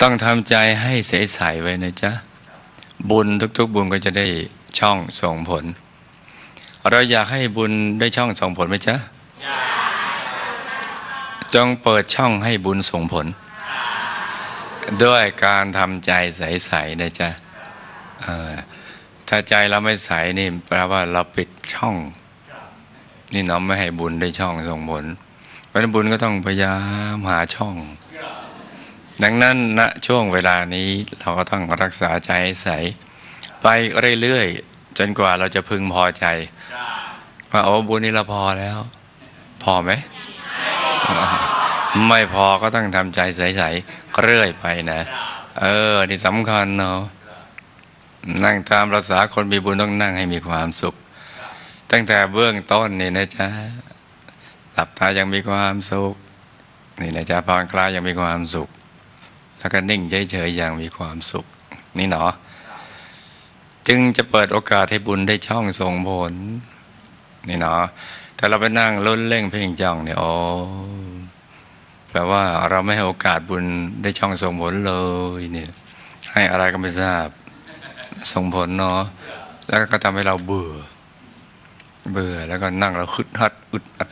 ต้องทำใจให้ใสๆไว้นะจ๊ะ บุญทุกๆ บุญก็จะได้ช่องส่งผล เราอยากให้บุญได้ช่องส่งผลไหมจ๊ะจงเปิดช่องให้บุญส่งผล ด้วยการทำใจใสๆนะจ๊ะถ้าใจเราไม่ใสนี่แปลว่าเราปิดช่อง นี่น้องไม่ให้บุญได้ช่องส่งผลเพราะนั้นบุญก็ต้องพยายามหาช่อง ดังนั้นณช่วงเวลานี้เราก็ต้องรักษาใจใใส ไปเรื่อยๆ จนกว่าเราจะพึงพอใจ ว่าโอ้บุญนี้เราพอแล้ว พอไหม ไม่พอก็ต้องทำใจใสๆเรื่อยไปนะ เออ นี่สำคัญเนาะนั่งตามภาษาคนมีบุญต้องนั่งให้มีความสุข ตั้งแต่เบื้องต้นนี่นะจ๊ะหลับตายังมีความสุข นี่นะจ๊ะพรคลายยังมีความสุข แล้วก็นิ่งเฉยๆอย่างมีความสุข นี่เนาะจึงจะเปิดโอกาสให้บุญได้ช่องส่งผลนี่เนาะแต่เราไปนั่งล้นเล่งเพ่งจ้องเนี่ยโอ้แปลว่าเราไม่ให้โอกาสบุญได้ช่องส่งผลเลยเนี่ยให้อะไรก็ไม่ทราบส่งผลเนาะแล้วก็ทำให้เราเบื่อ เบื่อแล้วก็นั่งเราฮึดฮัดอึดอัด